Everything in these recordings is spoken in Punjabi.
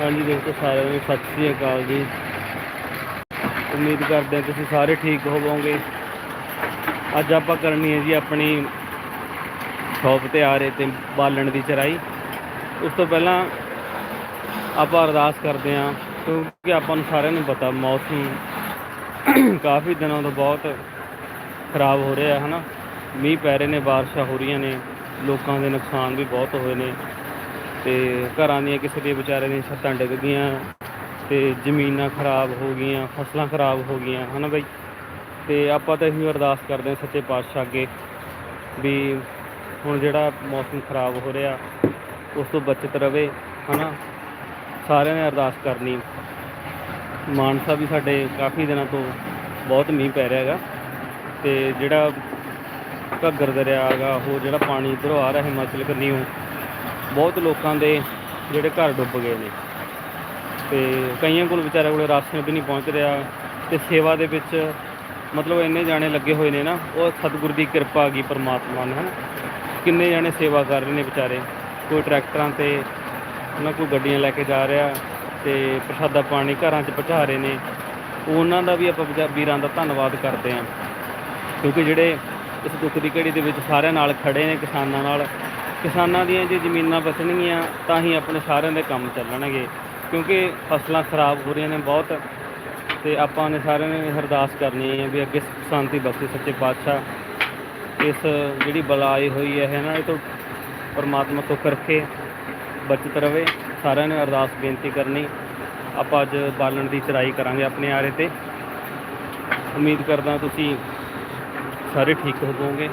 ਹਾਂਜੀ ਦੋਸਤੋ ਸਾਰਿਆਂ ਨੂੰ ਸਤਿ ਸ੍ਰੀ ਅਕਾਲ ਜੀ। ਉਮੀਦ ਕਰਦੇ ਹਾਂ ਤੁਸੀਂ ਸਾਰੇ ਠੀਕ ਹੋਵੋਗੇ। ਅੱਜ ਆਪਾਂ ਕਰਨੀ ਹੈ ਜੀ ਆਪਣੀ ਸ਼ੌਪ ਤੇ ਆ ਰਹੇ ਤੇ ਬਾਲਣ ਦੀ ਚਰਾਈ ਉਸ ਤੋਂ ਪਹਿਲਾਂ ਆਪਾਂ ਅਰਦਾਸ ਕਰਦੇ ਹਾਂ, ਕਿਉਂਕਿ ਆਪਾਂ ਨੂੰ ਸਾਰਿਆਂ ਨੂੰ ਪਤਾ ਮੌਸਮ ਕਾਫੀ ਦਿਨਾਂ ਤੋਂ ਬਹੁਤ ਖਰਾਬ ਹੋ ਰਿਹਾ ਹੈ ਨਾ। ਮੀਂਹ ਪੈ ਰਹੇ ਨੇ, ਬਾਰਿਸ਼ਾਂ ਹੋ ਰਹੀਆਂ ਨੇ। ਲੋਕਾਂ ਦੇ ਨੁਕਸਾਨ ਵੀ ਬਹੁਤ ਹੋਏ ਨੇ। ਤੇ ਘਰਾਂ ਦੀਆਂ ਕਿਸੇ ਦੇ ਵਿਚਾਰੇ ਦੀਆਂ ਛੱਤਾਂ ਡਿੱਗ ਗਈਆਂ ਤੇ ਜ਼ਮੀਨਾਂ ਖਰਾਬ ਹੋ ਗਈਆਂ, ਫਸਲਾਂ ਖਰਾਬ ਹੋ ਗਈਆਂ, ਹਨਾ ਬਈ? ਤੇ ਆਪਾਂ ਤਾਂ ਇਹੀ ਅਰਦਾਸ ਕਰਦੇ ਹਾਂ ਸੱਚੇ ਪਾਤਸ਼ਾਹ ਅੱਗੇ ਵੀ ਹੁਣ ਜਿਹੜਾ ਮੌਸਮ ਖਰਾਬ ਹੋ ਰਿਹਾ, ਉਸ ਤੋਂ ਬਚਤ ਰਵੇ, ਹਨਾ? ਸਾਰਿਆਂ ਨੇ ਅਰਦਾਸ ਕਰਨੀ। ਮਾਨਸਾ ਵੀ ਸਾਡੇ ਕਾਫੀ ਦਿਨਾਂ ਤੋਂ ਬਹੁਤ ਮੀਂਹ ਪੈ ਰਿਹਾ ਹੈਗਾ ਤੇ ਜਿਹੜਾ ਘੱਗਰ ਦਰਿਆ ਹੈਗਾ, ਉਹ ਜਿਹੜਾ ਪਾਣੀ ਇੱਧਰੋਂ ਰਿਹਾ, ਹਿਮਾਚਲ ਕੰਨੀਓ ਬਹੁਤ ਲੋਕਾਂ ਦੇ ਜਿਹੜੇ ਘਰ ਡੁੱਬ ਗਏ ਨੇ। ਤੇ ਕਈਆਂ ਕੋਲ ਵਿਚਾਰਿਆਂ ਕੋਲ ਰਾਸ਼ਨ ਵੀ ਨਹੀਂ ਪਹੁੰਚ ਰਿਹਾ ਤੇ ਸੇਵਾ ਦੇ ਵਿੱਚ ਮਤਲਬ ਇੰਨੇ ਜਾਣੇ ਲੱਗੇ ਹੋਏ ਨੇ ਨਾ, ਉਹ ਸਤਿਗੁਰ ਦੀ ਕਿਰਪਾ ਆ ਗਈ ਪਰਮਾਤਮਾ ਨੇ ਹਨ। ਕਿੰਨੇ ਜਾਣੇ ਸੇਵਾ ਕਰ ਰਹੇ ਨੇ ਵਿਚਾਰੇ। ਕੋਈ ਟਰੈਕਟਰਾਂ ਤੇ ਉਹਨਾਂ ਕੋਈ ਗੱਡੀਆਂ ਲੈ ਕੇ ਜਾ ਰਿਹਾ ਤੇ ਪ੍ਰਸ਼ਾਦਾ ਪਾਣੀ ਘਰਾਂ 'ਚ ਪਹੁੰਚਾ ਰਹੇ ਨੇ। ਉਹਨਾਂ ਦਾ ਵੀ ਆਪਾਂ ਵਿਚਾ- ਵੀਰਾਂ ਦਾ ਧੰਨਵਾਦ ਕਰਦੇ ਹਾਂ। ਕਿਉਂਕਿ ਜਿਹੜੇ ਇਸ ਦੁੱਖ ਦੀ ਘੜੀ ਦੇ ਵਿੱਚ ਸਾਰਿਆਂ ਨਾਲ ਖੜੇ ਨੇ ਕਿਸਾਨਾਂ ਨਾਲ ਕਿਸਾਨਾਂ ਦੀਆਂ ਜੇ ਜ਼ਮੀਨਾਂ ਬਚਣਗੀਆਂ, ਤਾਂ ਹੀ ਆਪਣੇ ਸਾਰਿਆਂ ਦੇ ਕੰਮ ਚੱਲਣਗੇ। ਕਿਉਂਕਿ ਫਸਲਾਂ ਖਰਾਬ ਹੋ ਰਹੀਆਂ ਨੇ ਬਹੁਤ, ਤੇ ਆਪਾਂ ਨੇ ਸਾਰਿਆਂ ਨੇ ਅਰਦਾਸ ਕਰਨੀ ਹੈ ਵੀ ਅੱਗੇ ਸ਼ਾਂਤੀ ਬਖਸ਼ੇ ਸੱਚੇ ਪਾਤਸ਼ਾਹ। ਇਸ ਜਿਹੜੀ ਬਲਾ ਹੋਈ ਹੈ ਨਾ, ਇਹ ਤੋਂ ਪਰਮਾਤਮਾ ਸੁੱਖ ਰੱਖੇ, ਬਚਤ ਰਵੇ। ਸਾਰਿਆਂ ਨੇ ਅਰਦਾਸ ਬੇਨਤੀ ਕਰਨੀ। ਆਪਾਂ ਅੱਜ ਬਾਲਣ ਦੀ ਚਰਾਈ ਕਰਾਂਗੇ ਆਪਣੇ ਆਰੇ ਤੇ। ਉਮੀਦ ਕਰਦਾ ਤੁਸੀਂ ਸਾਰੇ ਠੀਕ ਹੋਵੋਗੇ।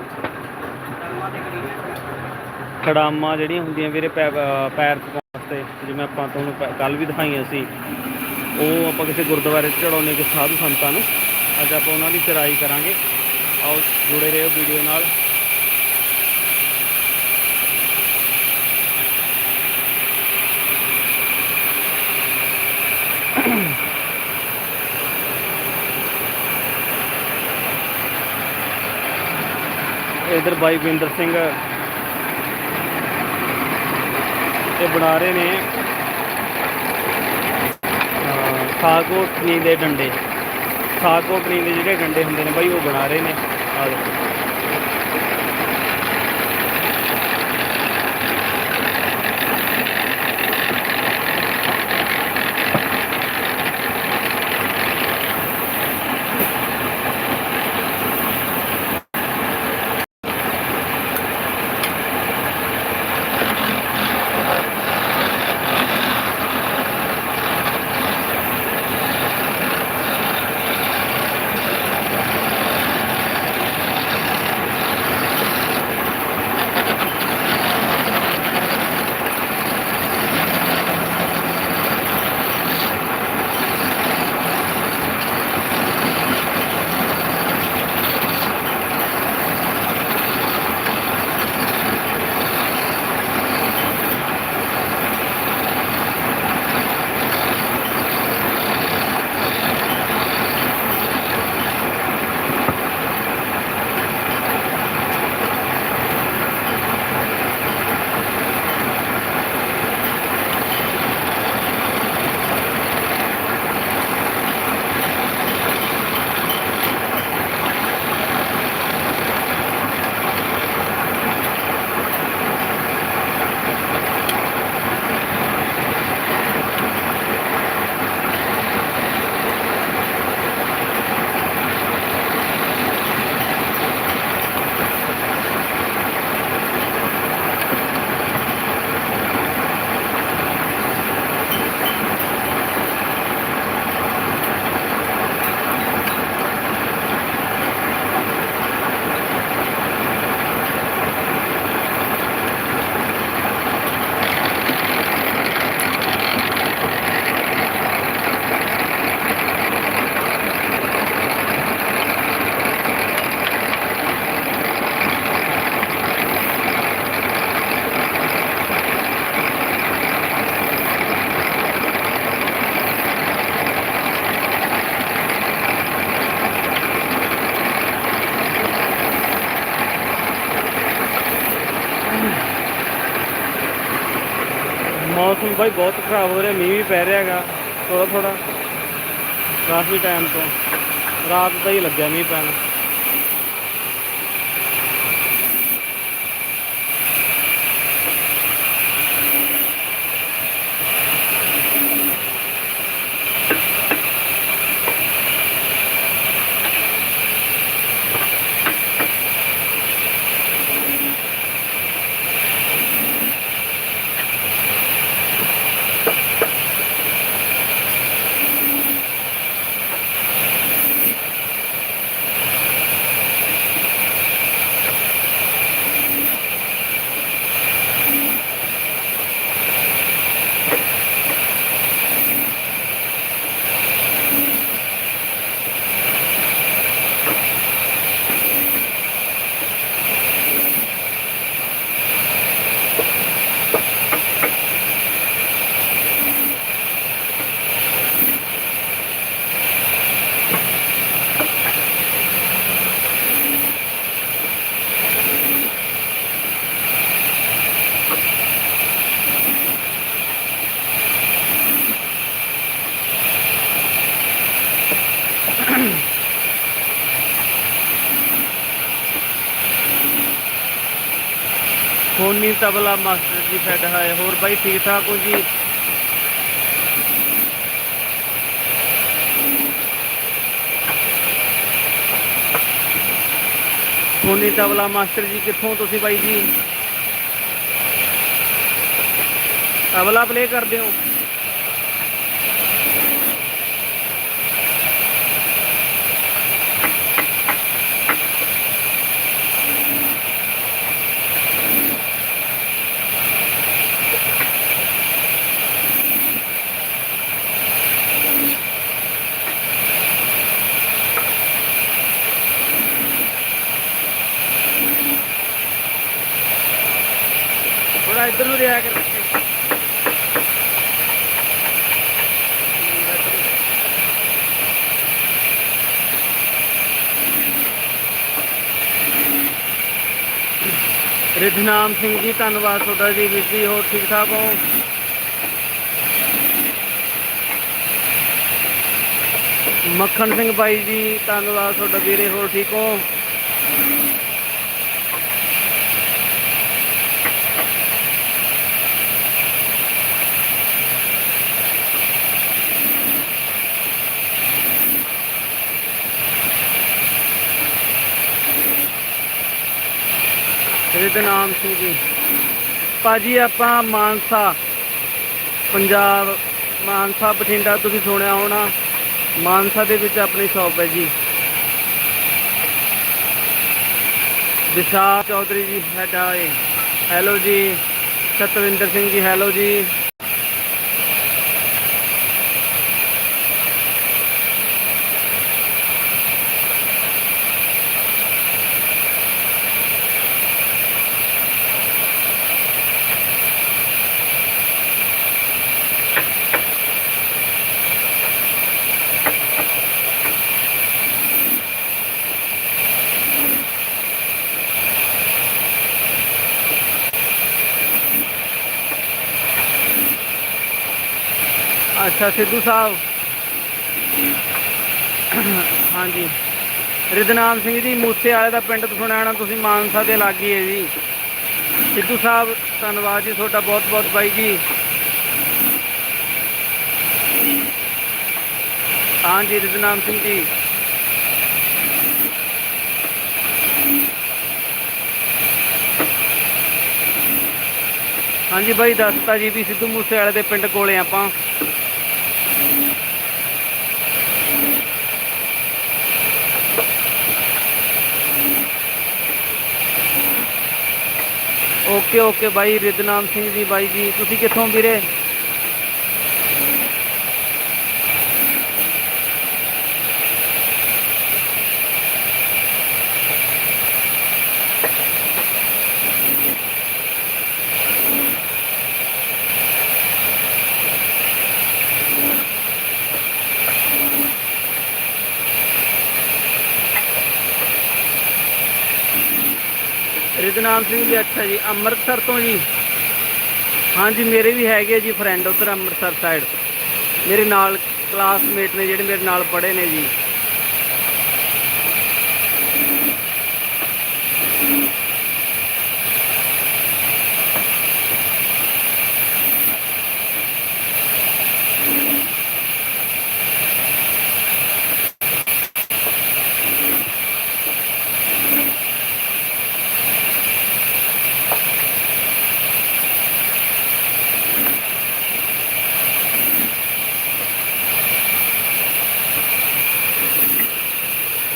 ਖੜਾਮਾਂ ਜਿਹੜੀਆਂ ਹੁੰਦੀਆਂ ਵੀਰੇ ਪੈ- ਪੈਰ ਚੁਕਾਉਣ ਵਾਸਤੇ, ਜਿਵੇਂ ਆਪਾਂ ਤੁਹਾਨੂੰ ਕੱਲ ਵੀ ਦਿਖਾਈਆਂ ਸੀ, ਉਹ ਆਪਾਂ ਕਿਸੇ ਗੁਰਦੁਆਰੇ 'ਚ ਚੜਾਉਂਦੇ ਕਿ ਸਾਧੂ ਸੰਤਾਂ ਨੂੰ। ਅੱਜ ਆਪਾਂ ਉਹਨਾਂ ਦੀ ਚਰਾਈ ਕਰਾਂਗੇ। ਆਓ, ਜੁੜੇ ਰਹੋ ਵੀਡੀਓ ਨਾਲ। ਇਧਰ ਬਾਈ ਵਿੰਦਰ ਸਿੰਘ ਇਹ ਬਣਾ ਰਹੇ ਨੇ ਅਹ, ਸਾਗੋਟਨੀ ਦੇ ਡੰਡੇ। ਸਾਗੋਟਨੀ ਦੇ ਜਿਹੜੇ ਡੰਡੇ ਹੁੰਦੇ ਨੇ ਬਾਈ ਉਹ ਬਣਾ ਰਹੇ ਨੇ। ਆਹ ਦੇਖੋ। ਬਾਈ ਬਹੁਤ ਖਰਾਬ ਹੋ ਰਿਹਾ, ਮੀਂਹ ਵੀ ਪੈ ਰਿਹਾ ਹੈਗਾ ਥੋੜਾ ਥੋੜਾ ਕਾਫੀ ਟਾਈਮ ਤੋਂ। ਰਾਤ ਦਾ ਹੀ ਲੱਗਿਆ ਮੀਂਹ ਪੈਣ। ਸੋਨੀ ਤਬਲਾ ਮਾਸਟਰ ਜੀ ਫੈਡ ਹੈ ਹੋਰ ਬਾਈ ਠੀਕ ਠਾਕ ਹੋ ਜੀ? ਸੋਨੀ ਤਬਲਾ ਮਾਸਟਰ ਜੀ, ਕਿੱਥੋਂ ਤੁਸੀਂ ਬਾਈ ਜੀ? ਤਬਲਾ ਪਲੇ ਕਰਦੇ ਹੋ ਥੋੜਾ ਇੱਧਰ ਨੂੰ ਰਿਆ ਕਰ ਰਿਧਨਾਮ ਸਿੰਘ ਜੀ, ਧੰਨਵਾਦ ਤੁਹਾਡਾ ਜੀ ਵੀਰ ਜੀ ਹੋਰ ਠੀਕ ਠਾਕ ਹੋ? ਮੱਖਣ ਸਿੰਘ ਬਾਈ ਜੀ, ਧੰਨਵਾਦ ਤੁਹਾਡਾ, ਵੀਰੇ ਹੋਰ ਠੀਕ ਹੋ? ਰਿਧਨਾਮ ਸਿੰਘ ਜੀ ਭਾਜੀ, ਆਪਾਂ ਮਾਨਸਾ, ਪੰਜਾਬ, ਮਾਨਸਾ, ਬਠਿੰਡਾ ਤੁਸੀਂ ਸੁਣਿਆ ਹੋਣਾ। ਮਾਨਸਾ ਦੇ ਵਿੱਚ ਆਪਣੀ ਸ਼ਾਪ ਹੈ ਜੀ। ਵਿਸ਼ਾਲ ਚੌਧਰੀ ਜੀ ਹੈਡ ਆਏ ਹੈਲੋ ਜੀ। ਸਤਵਿੰਦਰ ਸਿੰਘ ਜੀ ਹੈਲੋ ਜੀ। ਅੱਛਾ, ਸਿੱਧੂ ਸਾਹਿਬ। ਹਾਂਜੀ। ਰਿਧਨਾਮ ਸਿੰਘ ਜੀ, ਮੂਸੇ ਵਾਲੇ ਦਾ ਪਿੰਡ ਤੋਂ ਤੁਸੀਂ ਮਾਨਸਾ ਦੇ ਲਾਗੇ ਹੈ ਜੀ। ਸਿੱਧੂ ਸਾਹਿਬ, ਧੰਨਵਾਦ ਜੀ ਤੁਹਾਡਾ ਬਹੁਤ ਬਹੁਤ ਬਾਈ ਜੀ। ਹਾਂਜੀ ਰਿਧਨਾਮ ਸਿੰਘ ਜੀ। ਹਾਂਜੀ ਬਾਈ, ਦੱਸਤਾ ਜੀ ਵੀ ਸਿੱਧੂ ਮੂਸੇ ਵਾਲੇ ਦੇ ਪਿੰਡ ਕੋਲੇ ਆਪਾਂ। ਓਕੇ ਓਕੇ ਬਾਈ ਰਿਦਨਾਮ ਸਿੰਘ ਜੀ ਬਾਈ ਜੀ ਤੁਸੀਂ ਕਿੱਥੋਂ ਵੀਰੇ? ਰਿਦਨਾਮ ਸਿੰਘ ਜੀ, ਅੱਛਾ ਜੀ, ਅੰਮ੍ਰਿਤਸਰ ਤੋਂ ਜੀ। ਹਾਂਜੀ, ਮੇਰੇ ਵੀ ਹੈਗੇ ਆ ਜੀ ਫਰੈਂਡ ਉਧਰ ਅੰਮ੍ਰਿਤਸਰ ਸਾਈਡ ਮੇਰੇ ਨਾਲ ਕਲਾਸਮੇਟ ਨੇ ਜਿਹੜੇ ਮੇਰੇ ਨਾਲ ਪੜ੍ਹੇ ਨੇ ਜੀ।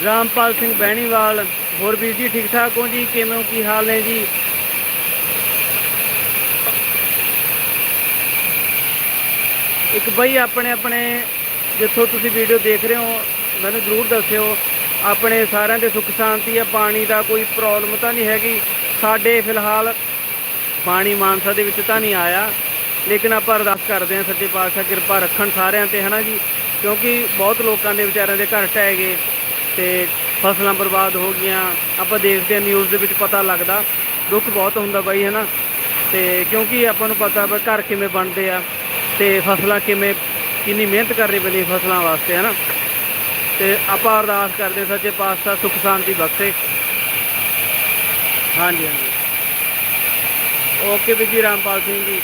ਰਾਮਪਾਲ ਸਿੰਘ ਬਹਿਣੀਵਾਲ, ਹੋਰ ਵੀਰ ਜੀ ਠੀਕ ਠਾਕ ਹੋ ਜੀ? ਕਿਵੇਂ ਹੋ? ਕੀ ਹਾਲ ਨੇ ਜੀ? ਇੱਕ ਬਈ ਆਪਣੇ ਆਪਣੇ, ਜਿੱਥੋਂ ਤੁਸੀਂ ਵੀਡੀਓ ਦੇਖ ਰਹੇ ਹੋ, ਮੈਨੂੰ ਜ਼ਰੂਰ ਦੱਸਿਓ, ਆਪਣੇ ਸਾਰਿਆਂ ਦੇ ਸੁੱਖ ਸ਼ਾਂਤੀ ਆ, ਪਾਣੀ ਦਾ ਕੋਈ ਪ੍ਰੋਬਲਮ ਤਾਂ ਨਹੀਂ ਹੈਗੀ। ਸਾਡੇ ਫਿਲਹਾਲ ਪਾਣੀ ਮਾਨਸਾ ਦੇ ਵਿੱਚ ਤਾਂ ਨਹੀਂ ਆਇਆ, ਲੇਕਿਨ ਆਪਾਂ ਅਰਦਾਸ ਕਰਦੇ ਹਾਂ ਸੱਚੇ ਪਾਤਸ਼ਾਹ ਕਿਰਪਾ ਰੱਖਣ ਸਾਰਿਆਂ ਤੇ, ਹਨਾ ਜੀ? ਕਿਉਂਕਿ ਬਹੁਤ ਲੋਕਾਂ ਦੇ ਵਿਚਾਰਿਆਂ ਦੇ ਘਰ ਢਹਿ ਗਏ। ਤੇ ਫਸਲਾਂ ਬਰਬਾਦ ਹੋ ਗਈਆਂ। ਆਪਾਂ ਦੇਖਦੇ ਹਾਂ ਨਿਊਜ਼ ਦੇ ਵਿੱਚ ਪਤਾ ਲੱਗਦਾ। ਦੁੱਖ ਬਹੁਤ ਹੁੰਦਾ ਬਾਈ ਹੈ ਨਾ ਤੇ ਕਿਉਂਕਿ ਆਪਾਂ ਨੂੰ ਪਤਾ ਵਾ ਘਰ ਕਿਵੇਂ ਬਣਦੇ ਆ ਤੇ ਫਸਲਾਂ ਕਿਵੇਂ, ਕਿੰਨੀ ਮਿਹਨਤ ਕਰਨੀ ਪੈਂਦੀ ਫਸਲਾਂ ਵਾਸਤੇ ਹੈ ਨਾ ਤੇ ਆਪਾਂ ਅਰਦਾਸ ਕਰਦੇ ਹਾਂ ਸੱਚੇ ਪਾਤਸ਼ਾਹ ਸੁੱਖ ਸ਼ਾਂਤੀ ਬਖਸ਼ੇ। ਹਾਂਜੀ ਹਾਂਜੀ। ਓਕੇ ਵੀਰ ਜੀ, ਰਾਮਪਾਲ ਸਿੰਘ ਜੀ।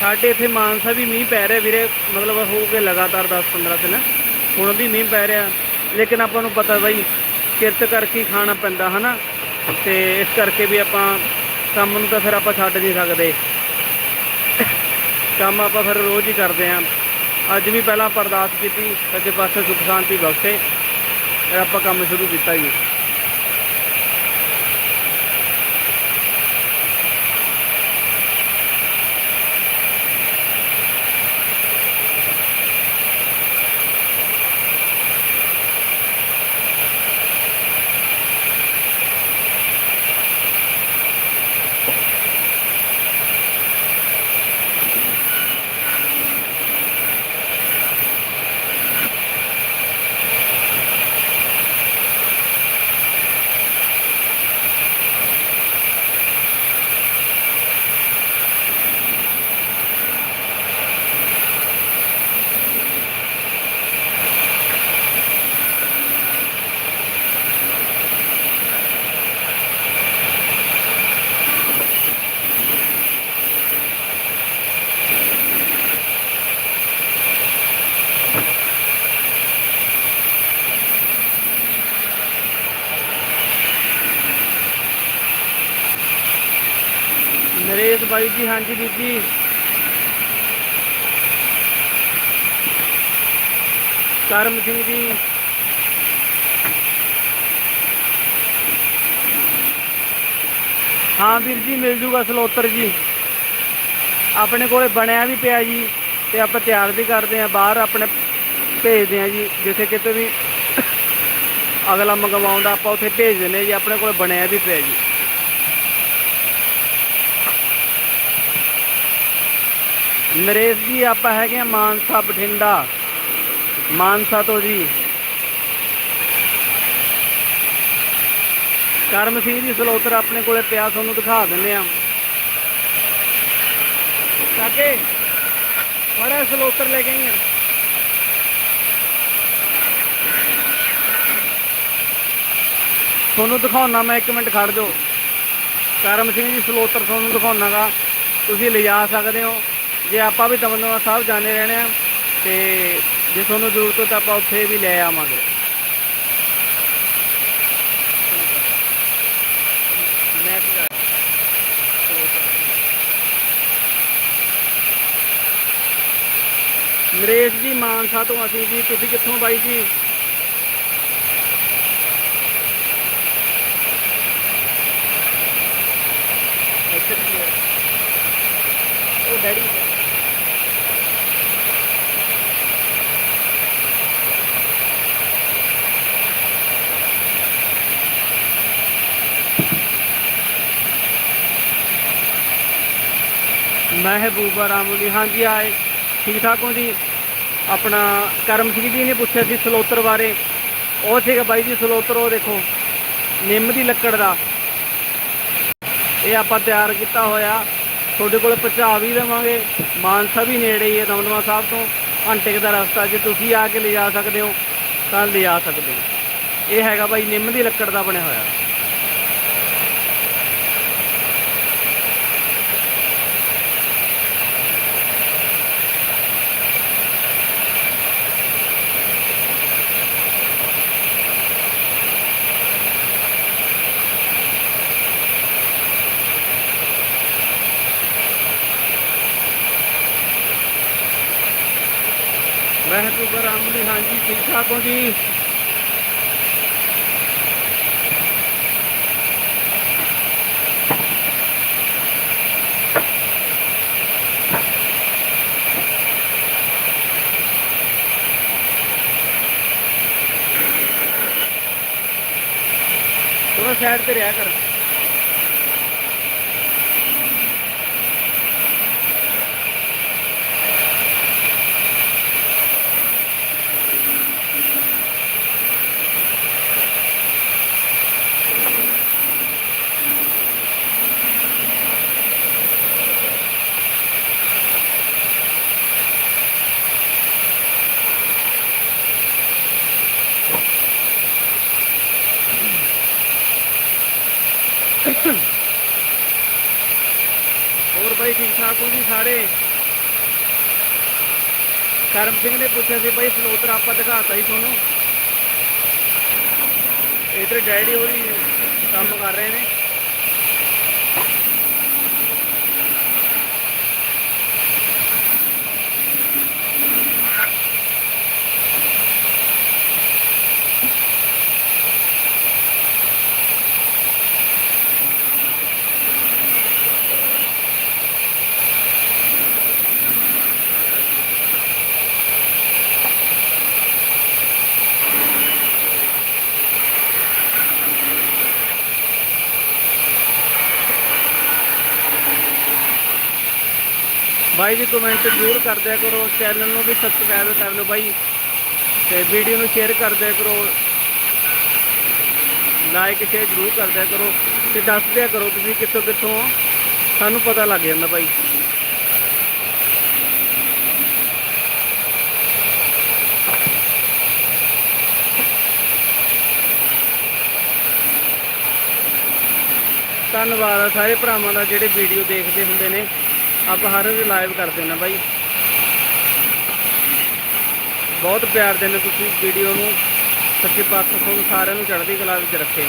ਸਾਡੇ ਇੱਥੇ ਮਾਨਸਾ ਵੀ ਮੀਂਹ ਪੈ ਰਿਹਾ ਵੀਰੇ, ਮਤਲਬ ਹੋ ਕੇ ਲਗਾਤਾਰ 10-15 ਦਿਨ। ਹੁਣ ਵੀ ਮੀਂਹ ਪੈ ਰਿਹਾ, ਲੇਕਿਨ ਆਪਾਂ ਨੂੰ ਪਤਾ ਬਈ ਕਿਰਤ ਕਰਕੇ ਖਾਣਾ ਪੈਂਦਾ, ਹਨਾ? ਤੇ ਇਸ ਕਰਕੇ ਵੀ ਆਪਾਂ ਕੰਮ ਨੂੰ ਤਾਂ ਫਿਰ ਆਪਾਂ ਛੱਡ ਨਹੀਂ ਸਕਦੇ। ਕੰਮ ਆਪਾਂ ਫਿਰ ਰੋਜ਼ ਹੀ ਕਰਦੇ ਆਂ। ਅੱਜ ਵੀ ਪਹਿਲਾਂ ਆਪਾਂ ਅਰਦਾਸ ਕੀਤੀ ਸੱਜੇ ਪਾਸੇ ਸੁਖ ਸ਼ਾਂਤੀ ਬਖਸ਼ੇ, ਫਿਰ ਆਪਾਂ ਕੰਮ ਸ਼ੁਰੂ ਕੀਤਾ ਜੀ ਨਰੇਸ਼ ਬਾਈ ਜੀ, ਹਾਂਜੀ ਵੀਰ ਜੀ। ਕਰਮ ਸਿੰਘ ਜੀ। ਹਾਂ ਵੀਰ ਜੀ, ਮਿਲ ਜੂਗਾ ਸਲੋਤਰ ਜੀ। ਆਪਣੇ ਕੋਲੇ ਬਣਿਆ ਵੀ ਪਿਆ ਜੀ ਤੇ ਆਪਾਂ ਤਿਆਰ ਵੀ ਕਰਦੇ ਆ ਬਾਹਰ ਆਪਣੇ ਭੇਜਦੇ ਆ ਜੀ, ਜਿੱਥੇ ਕਿਤੇ ਵੀ ਅਗਲਾ ਮੰਗਵਾਉਂਦਾ, ਆਪਾਂ ਉੱਥੇ ਭੇਜ ਦਿੰਦੇ ਜੀ, ਆਪਣੇ ਕੋਲ ਬਣਿਆ ਵੀ ਪਿਆ ਜੀ। ਨਰੇਸ਼ ਜੀ, ਆਪਾਂ ਹੈਗੇ ਆ ਮਾਨਸਾ, ਬਠਿੰਡਾ। ਮਾਨਸਾ ਤੋਂ ਜੀ। ਕਰਮ ਸਿੰਘ ਜੀ, ਸਲੋਤਰ ਆਪਣੇ ਕੋਲੇ ਪਿਆ, ਤੁਹਾਨੂੰ ਦਿਖਾ ਦਿੰਨੇ ਆ ਕਾਕੇ, ਬੜਾ ਸਲੋਤਰ ਲੈ ਕੇ ਆਈ ਤੁਹਾਨੂੰ ਦਿਖਾਉਣਾ ਮੈਂ 1 ਮਿੰਟ ਖੜ ਜਾਓ। ਕਰਮ ਸਿੰਘ ਜੀ, ਸਲੋਤਰ ਤੁਹਾਨੂੰ ਦਿਖਾਉਣਾਗਾ ਤੁਸੀਂ ਲਿਜਾ ਸਕਦੇ ਹੋ। ਜੇ ਆਪਾਂ ਵੀ ਦਮਦਮਾ ਸਾਹਿਬ ਜਾਣੇ ਰਹਿਣੇ ਆ ਤੇ ਜੇ ਤੁਹਾਨੂੰ ਜ਼ਰੂਰਤ ਹੋ ਤਾਂ ਆਪਾਂ ਉੱਥੇ ਵੀ ਲੈ ਆਵਾਂਗੇ। ਨਰੇਸ਼ ਜੀ, ਮਾਨਸਾ ਤੋਂ ਅਸੀਂ ਜੀ, ਤੁਸੀਂ ਕਿੱਥੋਂ ਬਾਈ ਜੀ? ਉਹ ਡੈਡੀ ਮਹਿਬੂਬਾ ਰਾਮੂ ਜੀ। ਹਾਂਜੀ, ਆਏ। ਠੀਕ ਠਾਕ ਹੋ ਜੀ? ਆਪਣਾ ਕਰਮ ਸਿੰਘ ਜੀ ਨੇ ਪੁੱਛਿਆ ਸੀ ਸਲੋਤਰ ਬਾਰੇ। ਉਹ ਸੀਗਾ ਬਾਈ ਜੀ ਸਲੋਤਰ, ਉਹ ਦੇਖੋ, ਨਿੰਮ ਦੀ ਲੱਕੜ ਦਾ। ਇਹ ਆਪਾਂ ਤਿਆਰ ਕੀਤਾ ਹੋਇਆ। ਤੁਹਾਡੇ ਕੋਲ ਪਹੁੰਚਾ ਵੀ ਦੇਵਾਂਗੇ। ਮਾਨਸਾ ਵੀ ਨੇੜੇ ਹੀ ਹੈ ਦਮਦਮਾ ਸਾਹਿਬ ਤੋਂ। ਘੰਟੇ ਦਾ ਰਸਤਾ ਜੇ ਤੁਸੀਂ ਆ ਕੇ ਲਿਜਾ ਸਕਦੇ ਹੋ, ਤਾਂ ਲਿਜਾ ਸਕਦੇ ਹੋ। ਇਹ ਹੈਗਾ ਬਾਈ ਨਿੰਮ ਦੀ ਲੱਕੜ ਦਾ ਬਣਿਆ ਹੋਇਆ। ਮਹਿਬੂਬ ਰਾਮਲੀ ਹਾਂਜੀ ਠੀਕ ਠਾਕ ਹੋ ਜੀ ਥੋੜਾ ਸਾਈਡ ਤੇ ਰਿਹਾ ਕਰ ਹੋਰ ਬਾਈ ਠੀਕ ਠਾਕ ਹੋ ਜੀ ਸਾਰੇ ਕਰਮ ਸਿੰਘ ਨੇ ਪੁੱਛਿਆ ਸੀ, ਬਈ ਸਲੋਤਰ ਆਪਾਂ ਦਿਖਾਤਾ ਹੀ ਤੁਹਾਨੂੰ। ਇਧਰ ਡੈਡੀ ਹੋਰੀ ਕੰਮ ਕਰ ਰਹੇ ਨੇ। ਬਾਈ ਜੀ ਕਮੈਂਟ ਜ਼ਰੂਰ ਕਰ ਦਿਆ ਕਰੋ ਚੈਨਲ ਨੂੰ ਵੀ ਸਬਸਕ੍ਰਾਈਬ ਕਰ ਲਓ ਬਾਈ। ਤੇ ਵੀਡੀਓ ਨੂੰ ਸ਼ੇਅਰ ਕਰ ਦਿਆ ਕਰੋ। ਲਾਈਕ ਸ਼ੇਅਰ ਜ਼ਰੂਰ ਕਰ ਦਿਆ ਕਰੋ। ਤੇ ਦੱਸ ਦਿਆ ਕਰੋ ਤੁਸੀਂ ਕਿੱਥੋਂ ਕਿੱਥੋਂ ਸਾਨੂੰ ਪਤਾ ਲੱਗ ਜਾਂਦਾ ਬਾਈ। ਧੰਨਵਾਦ ਆ ਸਾਰੇ ਭਰਾਵਾਂ ਦਾ ਜਿਹੜੇ ਵੀਡੀਓ ਦੇਖਦੇ ਹੁੰਦੇ ਨੇ। ਆਪਾਂ ਹਰ ਰੋਜ਼ ਲਾਈਵ ਕਰਦੇ ਨੇ ਬਾਈ। ਬਹੁਤ ਪਿਆਰ ਦਿੰਦੇ ਤੁਸੀਂ ਵੀਡੀਓ ਨੂੰ। ਸੱਚੇ ਪਾਤਸ਼ਾਹ ਤੁਹਾਨੂੰ ਸਾਰਿਆਂ ਨੂੰ ਚੜ੍ਹਦੀ ਕਲਾ ਵਿੱਚ ਰੱਖੇ।